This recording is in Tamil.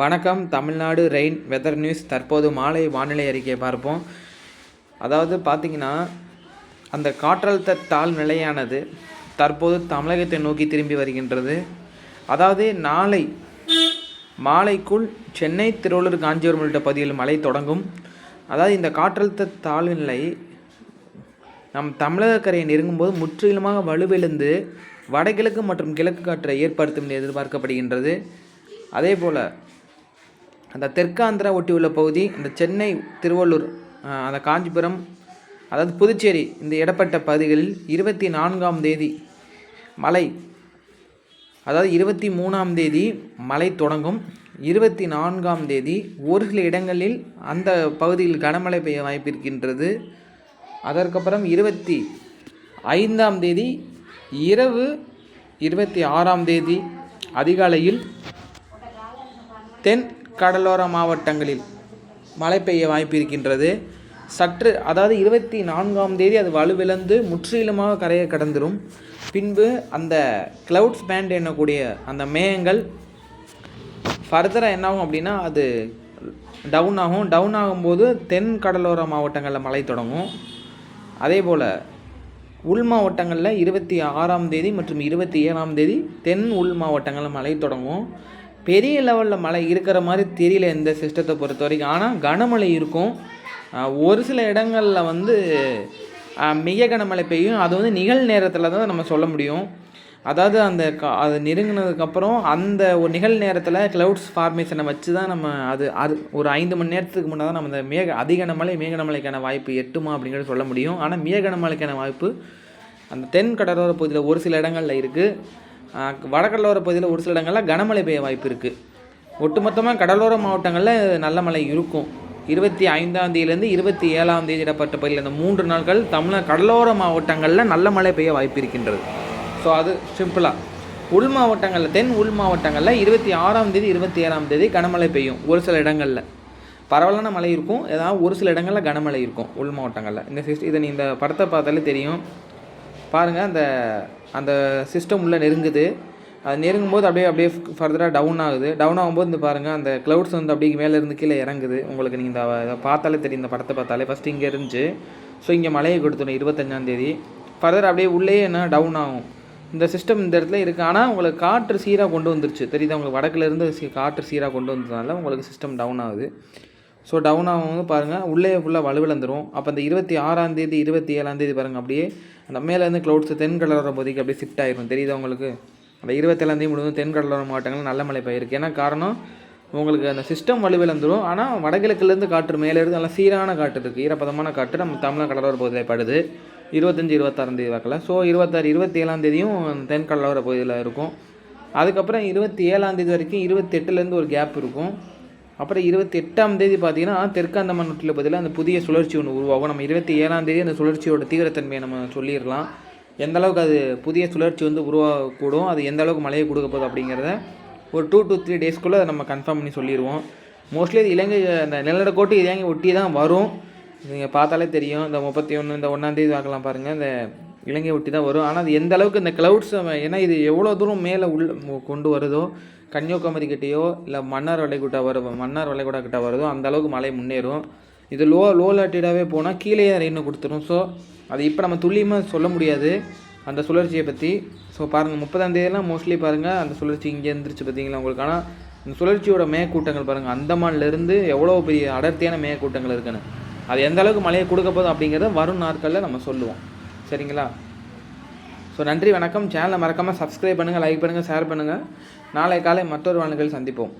வணக்கம். தமிழ்நாடு ரெயின் வெதர் நியூஸ் தற்போது மாலை வானிலை அறிக்கையை பார்ப்போம். அதாவது பார்த்தீங்கன்னா அந்த காற்றழுத்த தாழ் நிலையானது தற்போது தமிழகத்தை நோக்கி திரும்பி வருகின்றது. அதாவது நாளை மாலைக்குள் சென்னை திருவள்ளூர் காஞ்சிபுரம் உள்ளிட்ட பகுதிகளில் மழை தொடங்கும். அதாவது இந்த காற்றழுத்த தாழ்வு நிலை நம் தமிழக கரையை நெருங்கும்போது முற்றிலுமாக வலுவிழந்து வடகிழக்கு மற்றும் கிழக்கு காற்றை ஏற்படுத்தும் எதிர்பார்க்கப்படுகின்றது. அதே போல் அந்த தெற்காந்திரா உள்ள பகுதி இந்த சென்னை திருவள்ளூர் அந்த காஞ்சிபுரம் அதாவது புதுச்சேரி இந்த இடப்பட்ட பகுதிகளில் இருபத்தி நான்காம் தேதி மழை அதாவது இருபத்தி மூணாம் தேதி மழை தொடங்கும். இருபத்தி நான்காம் தேதி ஒரு சில இடங்களில் அந்த பகுதியில் கனமழை பெய்ய வாய்ப்பிருக்கின்றது. அதற்கப்புறம் இருபத்தி ஐந்தாம் தேதி இரவு இருபத்தி ஆறாம் தேதி அதிகாலையில் தென் கடலோர மாவட்டங்களில் மழை பெய்ய வாய்ப்பு இருக்கின்றது. சற்று அதாவது இருபத்தி நான்காம் தேதி அது வலுவிழந்து முற்றிலுமாக கரையை கடந்துடும் பின்பு அந்த கிளவுட்ஸ் பேண்ட் எண்ணக்கூடிய அந்த மேகங்கள் ஃபர்தராக என்னாகும் அப்படின்னா அது டவுன் ஆகும். டவுன் ஆகும்போது தென் கடலோர மாவட்டங்களில் மழை தொடங்கும். அதே போல் உள் மாவட்டங்களில் இருபத்தி ஆறாம் தேதி மற்றும் இருபத்தி ஏழாம் தேதி தென் உள் மாவட்டங்களில் மழை தொடங்கும். பெரிய லெவலில் மழை இருக்கிற மாதிரி தெரியல இந்த சிஸ்டத்தை பொறுத்த வரைக்கும். ஆனால் கனமழை இருக்கும். ஒரு சில இடங்களில் வந்து மிக கனமழை பெய்யும். அது வந்து நிகழ் நேரத்தில் தான் நம்ம சொல்ல முடியும். அதாவது அந்த கா அது நெருங்கினதுக்கப்புறம் அந்த ஒரு நிகழ் நேரத்தில் க்ளவுட்ஸ் ஃபார்மேஷனை வச்சு தான் நம்ம அது அது ஒரு ஐந்து மணி நேரத்துக்கு முன்னே தான் நம்ம இந்த மேக அதிகனமழை மேகனமழைக்கான வாய்ப்பு எட்டுமா அப்படிங்கிறது சொல்ல முடியும். ஆனால் மேகனமழைக்கான வாய்ப்பு அந்த தென் கடலோர பகுதியில் ஒரு சில இடங்களில் இருக்குது வடகடலோர பகுதியில் ஒரு சில இடங்களில் கனமழை பெய்ய வாய்ப்பு இருக்குது ஒட்டுமொத்தமாக கடலோர மாவட்டங்களில் நல்ல மழை இருக்கும். இருபத்தி ஐந்தாம் தேதியிலேருந்து இருபத்தி ஏழாம் தேதி இடப்பட்ட பகுதியில் இந்த மூன்று நாட்கள் தமிழக கடலோர மாவட்டங்களில் நல்ல மழை பெய்ய வாய்ப்பு இருக்கின்றது. ஸோ அது சிம்பிளாக உள் மாவட்டங்களில் தென் உள் மாவட்டங்களில் இருபத்தி ஆறாம் தேதி இருபத்தி ஏழாம் தேதி கனமழை பெய்யும் ஒரு சில இடங்களில். பரவலான மழை இருக்கும். ஏதாவது ஒரு சில இடங்களில் கனமழை இருக்கும் உள் மாவட்டங்களில். இந்த சிஸ்ட் இதை நீ இந்த படத்தை பார்த்தாலே தெரியும். பாருங்கள் அந்த அந்த சிஸ்டம் உள்ளே நெருங்குது. அது நெருங்கும் போது அப்படியே அப்படியே ஃபர்தராக டவுன் ஆகுது. டவுன் ஆகும்போது இந்த பாருங்கள் அந்த க்ளவுட்ஸ் வந்து அப்படியே மேலே இருந்து கீழே இறங்குது. உங்களுக்கு நீங்கள் இந்த பார்த்தாலே தெரியும் இந்த படத்தை பார்த்தாலே. ஃபஸ்ட்டு இங்கே இருந்துச்சு ஸோ இங்கே மழையை கொடுத்துடும் இருபத்தஞ்சாந்தேதி ஃபர்தர் அப்படியே உள்ளே என்ன டவுன் ஆகும். இந்த சிஸ்டம் இந்த இடத்துல இருக்குது ஆனால் உங்களுக்கு காற்று சீராக கொண்டு வந்துருச்சு. தெரியுதா? உங்களுக்கு வடக்குலேருந்து காற்று சீராக கொண்டு வந்ததுனால உங்களுக்கு சிஸ்டம் டவுன் ஆகுது. ஸோ டவுன் ஆகும்போது பாருங்கள் உள்ளே ஃபுல்லாக வலுவிழந்துடும் அப்போ அந்த இருபத்தி ஆறாந்தேதி இருபத்தி ஏழாந்தேதி பாருங்கள் அப்படியே அந்த மேலேருந்து க்ளவுட்ஸ் தென் கடலோர பகுதிக்கு அப்படியே ஷிஃப்ட் ஆகிருக்கும் தெரியுது உங்களுக்கு? அந்த இருபத்தேழாந்தேதி முழுவதும் தென் கடலோர மாவட்டங்கள் நல்ல மழை பெய்யிருக்கு ஏன்னா காரணம் உங்களுக்கு அந்த சிஸ்டம் வலுவிழந்துடும் ஆனால் வடகிழக்குலேருந்து காற்று மேலே இருந்து நல்லா சீரான காற்று இருக்குது ஈரப்பதமான காற்று நம்ம தமிழக கடலோர பகுதியில் படுது. இருபத்தஞ்சி இருபத்தாறாந்தேதி பார்க்கல. வாக்கில் ஸோ இருபத்தாறு இருபத்தி ஏழாந்தேதியும் தென் கடலோர பகுதியில் இருக்கும். அதுக்கப்புறம் இருபத்தி ஏழாந்தேதி வரைக்கும் இருபத்தெட்டுலேருந்து ஒரு கேப் இருக்கும். அப்புறம் இருபத்தி எட்டாம் தேதி பார்த்தீங்கன்னா தெற்காந்தமான் நுட்டில் பதிலாக அந்த புதிய சுழற்சி ஒன்று உருவாகும். நம்ம இருபத்தி ஏழாம் தேதி அந்த சுழற்சியோட தீவிரத்தன்மையை நம்ம சொல்லிடலாம். எந்த அளவுக்கு அது புதிய சுழற்சி வந்து உருவாகக்கூடும் அது எந்த அளவுக்கு மழையை கொடுக்க போகுது அப்படிங்கிறத ஒரு டூ டூ த்ரீ டேஸ்க்குள்ளே அதை நம்ம கன்ஃபார்ம் பண்ணி சொல்லிடுவோம். மோஸ்ட்லி இது இலங்கை அந்த நிலநடுக்கோட்டு இலங்கை ஒட்டி தான் வரும். நீங்கள் பார்த்தாலே தெரியும். இந்த முப்பத்தி ஒன்று இந்த ஒன்றாந்தேதி பார்க்கலாம் பாருங்கள் இந்த இலங்கை ஒட்டி தான் வரும். ஆனால் அது எந்த அளவுக்கு இந்த கிளவுட்ஸ் ஏன்னா இது எவ்வளோ தூரம் மேலே உள்ள கொண்டு வருதோ கன்னியாகுமரி கிட்டேயோ இல்லை மன்னார் வளைகுட்டா வர மன்னார் வளைகுடா கிட்ட வருதோ அந்த அளவுக்கு மழை முன்னேறும். இது லோ லோ லாட்டிடாகவே போனால் கீழே ரெயின் கொடுத்துரும். ஸோ அது இப்போ நம்ம துல்லியமாக சொல்ல முடியாது. அந்த சுழற்சியை பற்றி ஸோ பாருங்கள் முப்பதாம் தேதியெல்லாம் மோஸ்ட்லி பாருங்கள் அந்த சுழற்சி இங்கே இருந்துருச்சு பார்த்தீங்களா உங்களுக்கு? ஆனால் இந்த சுழற்சியோட மேகக்கூட்டங்கள் பாருங்கள் அந்தமான்லேருந்து எவ்வளோ பெரிய அடர்த்தியான மேகக்கூட்டங்கள் இருக்குன்னு. அது எந்த அளவுக்கு மழையை கொடுக்க போதும் அப்படிங்கிறத வரும் நாட்களில் நம்ம சொல்லுவோம். சரிங்களா? ஸோ நன்றி வணக்கம். சேனலை மறக்காமல் சப்ஸ்கிரைப் பண்ணுங்கள் லைக் பண்ணுங்கள் ஷேர் பண்ணுங்கள் நாளை காலை மற்றொரு வானிலையில் சந்திப்போம்.